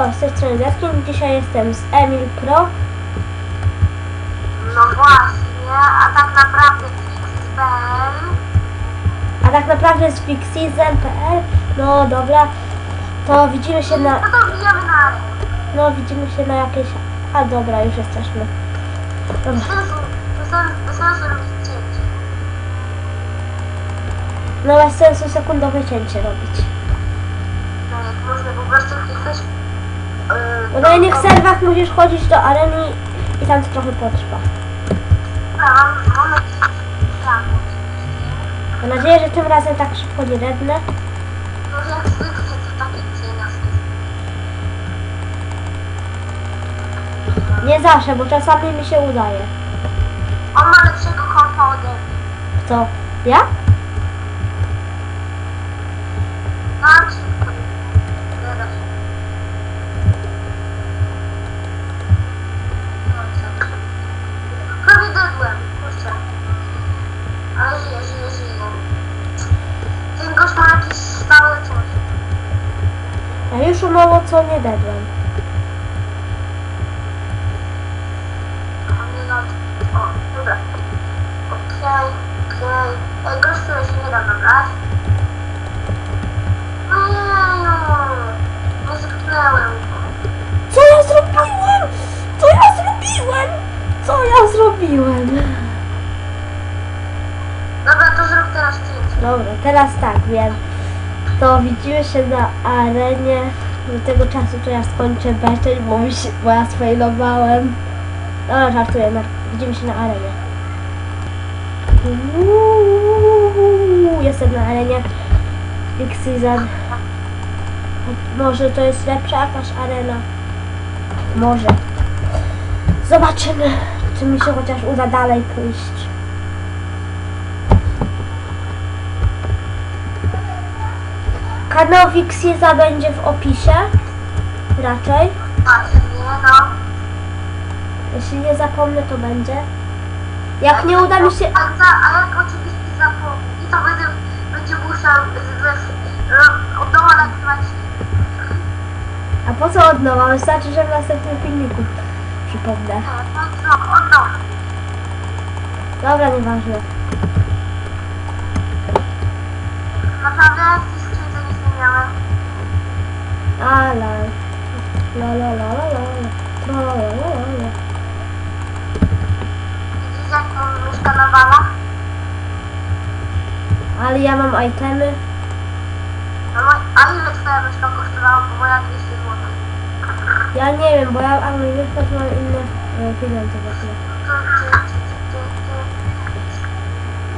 Halo, z tej strony. Dzisiaj jestem z Emil Pro. No właśnie, a tak naprawdę Fixbel. A tak naprawdę z Fixseason.pl. No dobra, to widzimy się na... No to na. No widzimy się na jakieś... A dobra, już jesteśmy. Dobra. No bez sensu sekundowe cięcie robić. No jak można po prostu kliknąć... Yy, Bo na innych serwach musisz chodzić do areny i tam to trochę potrwa. Mam, nadzieję, że tym razem tak szybko nie rednę. No jak zwykle to takie. Nie zawsze, bo czasami mi się udaje. On ma lepszego kompa ode mnie. Kto? Ja? Znaczy, zaraz. No i co? Prawie dedłem, kurczę. Ale żyję, żyję, żyję. Ten gość ma jakieś stałe coś. Ja już o mało co nie dedłem. A no... O, dobra. Okej, okej. Ej, gościu, ja się nie da dobrać. No. Nie zepchnęłem go. Co ja zrobiłem? Co ja zrobiłem? Co ja zrobiłem? Dobra, to zrób teraz zdjęcie. Dobra, teraz tak, wiem. To widzimy się na arenie. Do tego czasu to ja skończę beczeć, bo, bo ja sfailowałem. No, żartuję, na, widzimy się na arenie. Uuu, jestem na arenie. Big Season. Może to jest lepsza jakaś arena. Może. Zobaczymy, czy mi się chociaż uda dalej pójść. Kanał Wixiza będzie w opisie. Raczej. A, no. Jeśli nie zapomnę, to będzie. Jak nie uda mi się... A, a jak oczywiście zapomni, to będę, będzie musiał od nowa nagrywać. A po co od nowa? Wystarczy, że w następnym filmiku przypomnę. Nie, no co, od nowa. Dobra, nieważne. Naprawdę Ale... La la la la la la la la la la Widzisz jak on? Ale ja mam itemy. No, a ile twoja kosztowała? Bo moja 200 zł. Ja nie wiem, bo ja mam inne e, pieniądze w ogóle.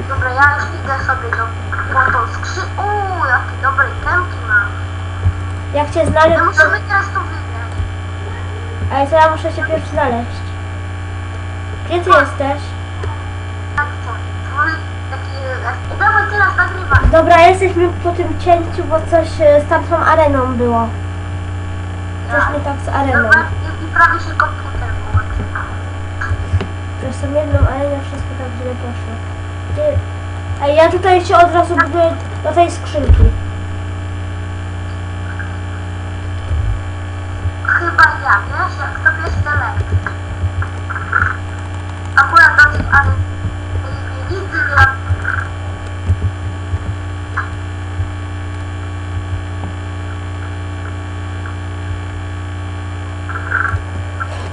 Dobra, ja już idę sobie do tą skrzy... Uuu, jakie dobre temki mam. Jak cię znaleźć, No to... musimy teraz to wygrać. Ale to ja muszę cię pierwszy znaleźć. Gdzie ty jesteś? Tak co? Mamy taki... I dawaj teraz nagrywaj. Dobra, jesteśmy po tym cięciu, bo coś e, z tamtą areną było. Coś nie tak z areną. Dobra, i, i prawie się komputer wyłączył. Przez tą jedną arenę wszystko tak źle poszło. Gdzie... Ej, ja tutaj się od razu buduję do tej skrzynki. Chyba ja, wiesz, jak to jest daleko. Akurat do tej ale nigdy nie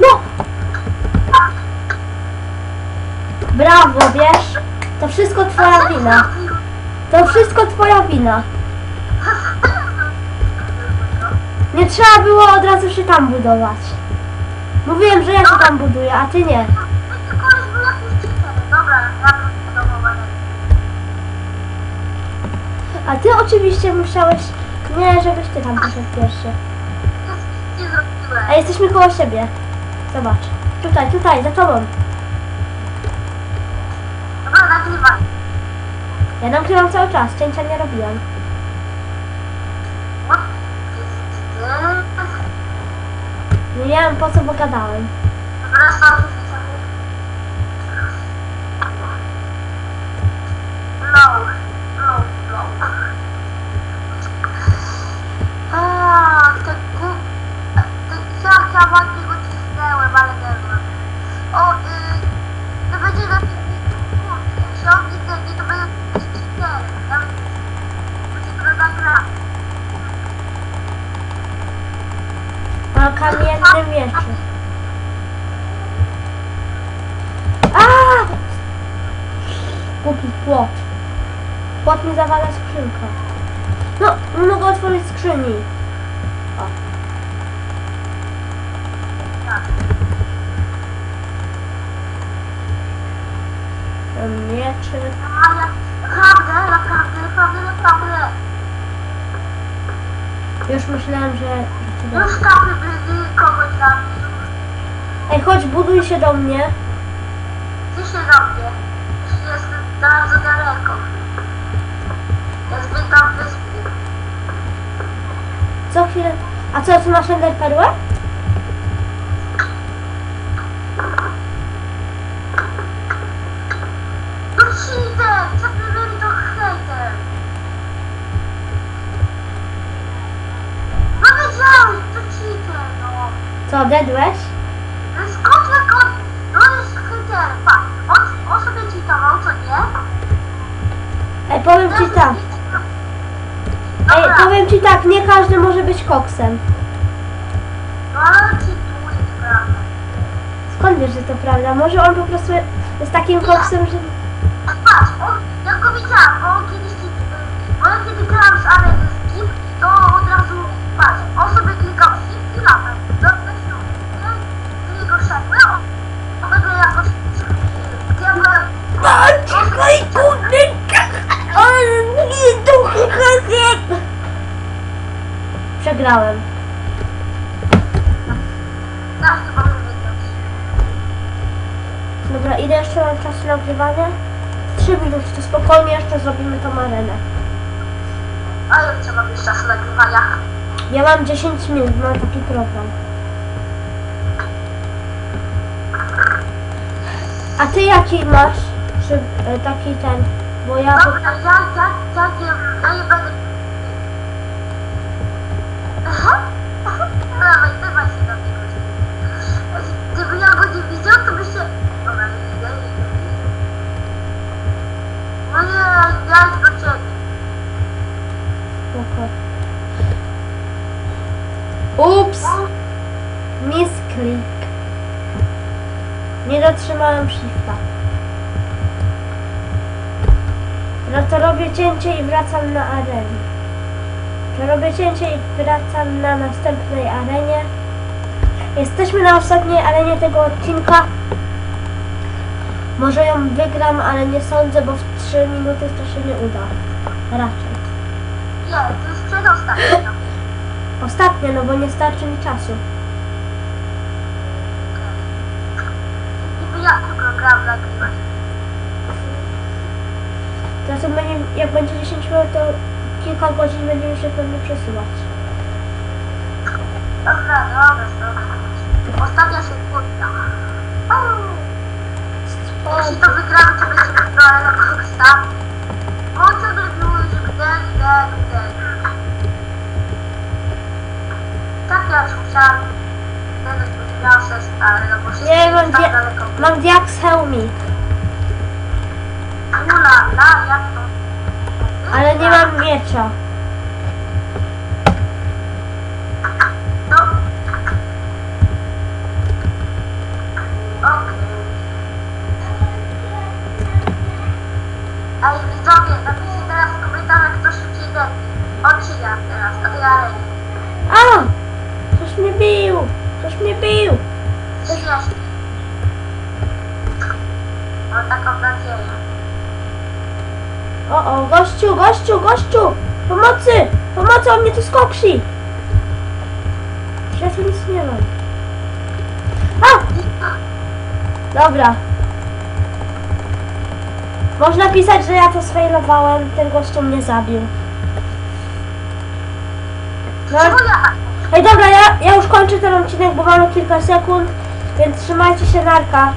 No! Wiesz? To wszystko twoja wina. To wszystko twoja wina. Nie trzeba było od razu się tam budować. Mówiłem, że ja się tam buduję, a ty nie. A ty oczywiście musiałeś... Nie, żebyś ty tam poszedł pierwszy. A jesteśmy koło siebie. Zobacz. Tutaj, tutaj, za tobą. Dobra, nagrywaj. Ja nagrywam cały czas, cięcia nie robiłam. Nie wiem po co, bo gadałem. Dobra, sorry, widzowie. Low, low, low. A, te gu... ładnie go cisnęłem, ale dedłem. O, y, to będzie na filmiku, kurde, jeśli on nie dednie, to będzie 34. Nawet będzie go nagrać. Ma kamienny mieczy. A! Głupi płot. Płot mi zawala skrzynkę. No, nie mogę otworzyć skrzyni. O. Mieczy. A ja, naprawdę, naprawdę, naprawdę, naprawdę. Już myślałem, że... kapy byli kogoś zabił. Ej, chodź, buduj się do mnie. Ty się robię. Już jestem bardzo daleko. Ja zbiegam wyspy. Co chwilę... A co, ty masz ender Co, dedłeś? No skąd jak on... No jest patrz. On, on sobie cheatował, co nie? Ej, powiem ci tak. Ej, Dobra, powiem ci tak, nie każdy może być koksem. no ale on cheatuje, to prawda. Skąd wiesz, że to prawda? Może on po prostu jest takim koksem, że... Patrz, on, jak go widziałam, bo on kiedyś, bo ja kiedy grałam z Alem Przegrałem. teraz chyba bym wygrał. Dobra, ile jeszcze mam czasu na nagrywanie? Trzy minuty, to spokojnie jeszcze zrobimy tą arenę. A ja trzeba mieć czas nagrywania. Ja mam 10 minut, mam taki program. A ty jaki masz? Czy e, taki ten? Bo ja... Dobra, ja, ja, ja nie, ja nie będę... Aha, aha, dawaj, dawaj się do niego. Gdyby ja go nie widział, to by nie widzę. No nie, ja idę do ciebie. Spoko. Ups! Nie dotrzymałem shifta. No to robię cięcie i wracam na arenę. Robię cięcie i wracam na następnej arenie. Jesteśmy na ostatniej arenie tego odcinka. Może ją wygram, ale nie sądzę, bo w 3 minuty to się nie uda. Raczej. Nie, to jest przedostatnia. Ostatnia, no bo nie starczy mi czasu. Niby ja tylko gram nagrywać. Teraz jak będzie 10 minut, to kilka godzin będziemy się pewnie przesuwać. Dobra, dobra, dobra. Ostatnia sekunda. Jeśli to wygramy, to będziemy grali na koksa. Bo on ciągle mówił, że ten, ten, ten. Tak ja już musiałam. Ten miał się stary, no bo Nie, mam, tak dia- mam diak z Ula, la, jak to? Ale nie mam miecza. Ej, widzowie, napiszcie teraz w komentarzach, kto szybciej dednie. On czy ja teraz, na tej arenie. A! Ktoś mnie bił! Ktoś mnie bił! Śmiesznie. Mam taką nadzieję. O, o, gościu, gościu, gościu! Pomocy! Pomocy, on mnie tu skoksi! Ja tu nic nie mam. A! Dobra. Można pisać, że ja to sfailowałem, ten gościu mnie zabił. No, ja? Ej, dobra, ja, ja już kończę ten odcinek, bo mamy kilka sekund, więc trzymajcie się narka.